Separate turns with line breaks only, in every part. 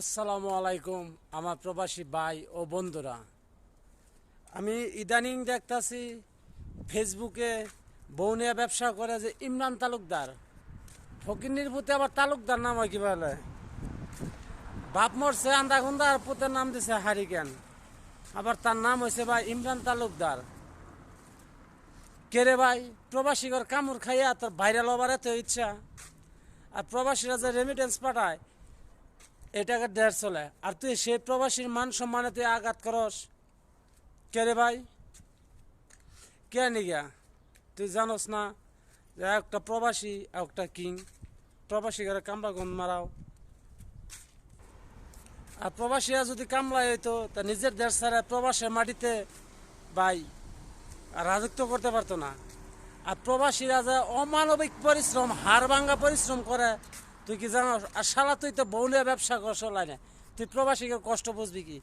আসসালামু আলাইকুম, আমার প্রবাসী ভাই ও বন্ধুরা। আমি ইদানিং দেখতাছি ফেসবুকে বৌনিয়া ব্যবসা করে যে ইমরান তালুকদার। ফকিন্নির পুতে আবার তালুকদার নাম হয় কি বলে বাপ মরছে, আন্দা গুন্দা, আর পুতের নাম দিছে হারিকেন। আবার তার নাম হয়েছে ভাই ইমরান তালুকদার। কে রে ভাই প্রবাসীগর কামড় খাইয়া তোর ভাইরাল হবার এত ইচ্ছা? আর প্রবাসীরা যে রেমিটেন্স পাঠায় এটাকে দেড় চলে। আর তুই সেই প্রবাসীর মান সম্মানে তুই আঘাত করস। কে রে ভাই? কে নিগা তুই জানোস না যে একটা প্রবাসী একটা কিং। প্রবাসী ঘরে কামড়া গন মারাও। আর প্রবাসীরা যদি কামলায় হইতো, তা নিজের দেশ ছাড়া প্রবাসের মাটিতে ভাই রাজত্ব করতে পারতো না। আর প্রবাসীরা যে অমানবিক পরিশ্রম, হাড় ভাঙ্গা পরিশ্রম করে তুই কি জানো আর সারা তুই তো বৌলিয়া ব্যবসা কর লাইনে তুই প্রবাসীকে কষ্ট বুঝবি কি?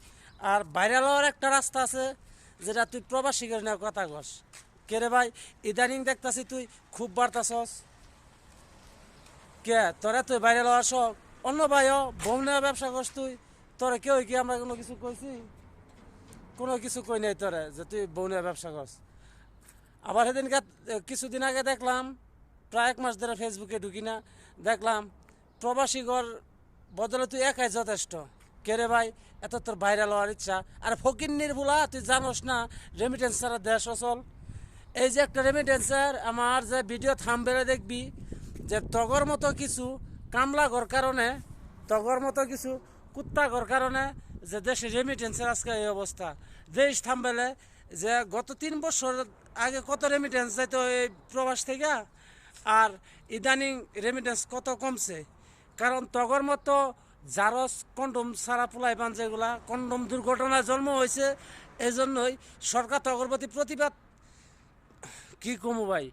আর বাইরে লওয়ার একটা রাস্তা আছে যেটা তুই প্রবাসীকে নিয়ে কথা কস। কে রে ভাই? ইদানিং দেখতাছি তুই খুব বার্তাছস কে? তোরা তুই বাইরে লওয়ার শখ অন্য ভাইও বৌলিয়া ব্যবসা করস তুই। তোরা কেউ কি আমরা কোনো কিছু কইছি? কোনো কিছু কই নাই তোরে যে তুই বৌলিয়া ব্যবসা করস। আবার সেদিনকে কিছুদিন আগে দেখলাম, প্রায় এক মাস ধরে ফেসবুকে ঢুকি না। দেখলাম প্রবাসীগর বদলে তুই একাই যথেষ্ট। কে রে ভাই? এত তোর ভাইরাল হওয়ার ইচ্ছা। আর ফকিন্নির বুলা তুই জানোস না রেমিটেন্স ছাড়া দেশ অচল। এই যে একটা রেমিটেন্সের আমার যে ভিডিও থামবেলে দেখবি, যে তগর মতো কিছু কামলা ঘর কারণে, তগর মতো কিছু কুত্তা ঘর কারণে যে দেশে রেমিটেন্সের আজকে এই অবস্থা। দেশ থামবেলে যে গত তিন বছর আগে কত রেমিটেন্স যাইতো এই প্রবাস থেকে, আর ইদানিং রেমিটেন্স কত কমছে। কারণ তগর মতো জারস কন্ডম সারা পোলাই পান যেগুলা, কন্ডম দুর্ঘটনায় জন্ম হয়েছে এই জন্যই সরকার তগর প্রতি প্রতিবাদ। কি কমু ভাই?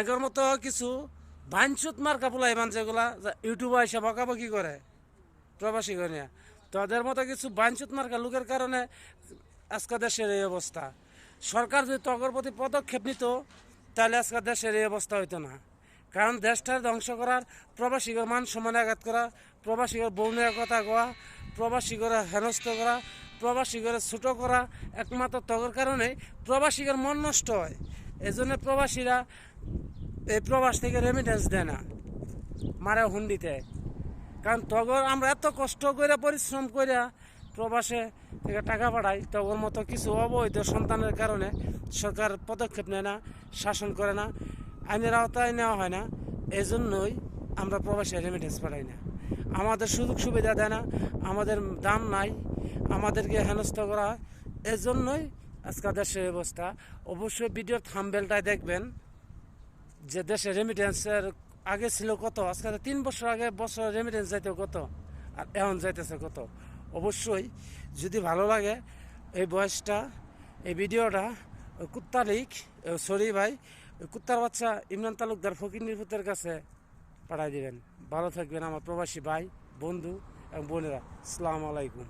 এগর মতো কিছু বাঞ্চুত মার্কা পোলাই পান যেগুলা ইউটিউবে এসে বকাবকি করে, প্রবাসী গনিয়া। তাদের মতো কিছু বাঞ্চুত মার্কা লোকের কারণে আজকে দেশের এই অবস্থা। সরকার যদি তগর প্রতি পদক্ষেপ নিত, তাহলে আজকে দেশের এই অবস্থা হইতো না। কারণ দেশটার ধ্বংস করার প্রবাসীগর মান সম্মান আঘাত করা প্রবাসীগর বৌনের কথা কোয়া প্রবাসীগরে হেনস্থ করা প্রবাসীগরে ছোট করা একমাত্র তগর কারণে প্রবাসীগর মন নষ্ট হয়। এজন্য প্রবাসীরা এই প্রবাস থেকে রেমিটেন্স দেয় না, মারে হুন্ডিতে কারণ তগর আমরা এত কষ্ট করে পরিশ্রম করে প্রবাসে থেকে টাকা পাঠাই, তগর মতো কিছু অবৈধ সন্তানের কারণে সরকার পদক্ষেপ নেয় না, শাসন করে না। আইনের আওতায় নেওয়া হয় না। এজন্যই আমরা প্রবাসে রেমিটেন্স পাঠাই না। আমাদের সুযোগ সুবিধা দেয় না, আমাদের দাম নাই, আমাদেরকে হেনস্থ করা এজন্যই আজকাল দেশের অবস্থা। অবশ্যই ভিডিওর থাম্বেলটায় দেখবেন যে দেশে রেমিটেন্সের আগে ছিল কত? আজকাল তিন বছর আগে বছর রেমিটেন্স যাইতে কত? আর এখন যাইতেছে কত? অবশ্যই যদি ভালো লাগে এই বয়সটা, এই ভিডিওটা ওই কুত্তা লিক সরি ভাই কুত্তার বাচ্চা ইমরান তালুকদার ফকির নির্ভূতের কাছে পাঠাই দিবেন। ভালো থাকবেন আমার প্রবাসী ভাই, বন্ধু এবং বোনেরা। আসসালামু আলাইকুম।